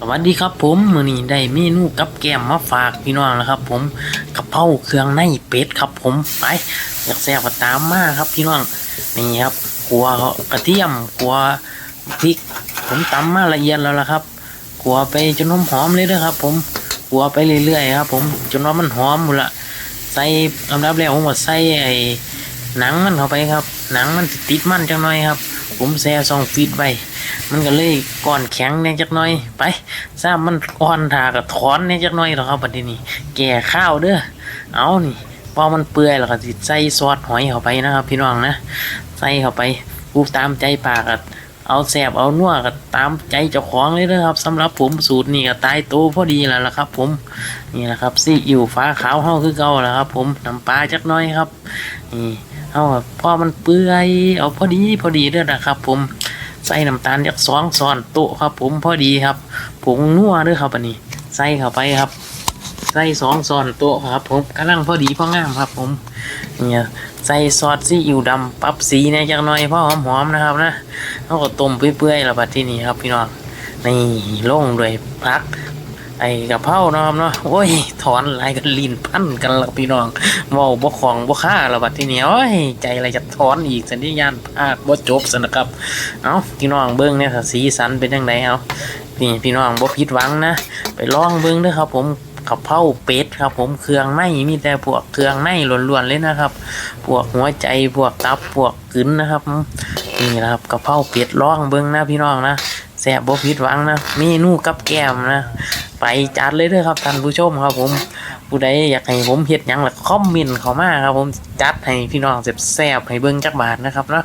สวัสดีครับผมมื้อนี้ได้เมนูกับแกมมาฝากพี่น้องแล้วครับ ผมกะเพราเครื่องในเป็ดครับ ผมไปอยากแซ่บตามมาครับ พี่น้องนี่ครับขัวกระเทียมขัวพริก ผมตำมาละเอียดแล้วล่ะครับขัวไปจนหอมหอมเลยเด้อครับ ผมขัวไปเรื่อยๆครับ ผมจนว่ามันหอมหมดละใส่ลำดับแรกผมก็ใส่ไอ้หนังมันเข้าไปครับ หนังมันติดมันจังหน่อยครับ ผมแซ่ซองฟีดไว้ มันก็เลยก่อนแข็งแน่จักหน่อยไปทราบมันอ่อนทากับถอนแน่จักหน่อยหรอครับบัดนี้ แก่ข้าวเด้อเอานี่พอมันเปื่อยแล้วก็สิใส่ซอสหอยเข้าไปนะครับ พี่น้องนะใส่เข้าไปกูตามใจปากอะเอาแสบเอานัวก็ตามใจเจ้าของเลยนะครับสำหรับผมสูตรนี่ก็ตายโตวพอดีแล้วล่ะครับ ผมนี่แหละครับซีอิ๊วฟ้าขาวเฮาคือเก่าแล้วครับ ผมน้ำปลาจักหน่อยครับนี่เฮาพอมันเปื่อยเอาพอดีพอดีเด้อนะครับ ผม ใส่น้ำตาลยักสองซ้อนโต๊ะครับ ผมพอดีครับผงนัวด้วยครับอันนี้ ใส่เข้าไปครับ ใส่สองซ้อนโต๊ะครับ ผมกำลังพอดีพองามครับ ผมเนี่ยใส่ซอสซีอิ๊วดำปรับสีเนี่ยจักหน่อยเพราะหอมๆนะครับนะแล้วก็ต้มเปื่อยๆแล้วบัดที่นี่ครับพี่น้องนี่ลงด้วยพัก ไอ้กะเพราเนาะครับเนาะโอ้ย ถอนลายกันลีนพันกันล้วพี่น้องเว้าบ่ของบ่ค่าล้วบัดทีนี้โอ้ย ใจอะไรจะถอนอีกสัญญาณภาคบ่จบซะนะครับ เอ้าพี่น้องเบิ่งเนี่ยสีสันเป็นจังไดเอานี่พี่น้องบ่ผิดหวังนะ ไปลองเบิ่งเด้อครับผมกะเพราเป็ดครับ ผมเครื่องในมีแต่พวกเครื่องในล้วนๆเลยนะครับ พวกหัวใจพวกตับพวกกึนนะครับนี่นะครับกะเพราเป็ดลองเบิ่งนะพี่น้องนะ ซ่บบ่ผิดหวังนะเมนูกับแก้มนะไปจัดเลยเด้อครับท่านผู้ชมครับ ผมผู้ใดอยากให้ผมเฮ็ดหยังล่ะคอมเมนต์เข้ามาครับ ผมจัดให้พี่น้องแซ่บๆให้เบิ่งจักบาทนะครับเนาะ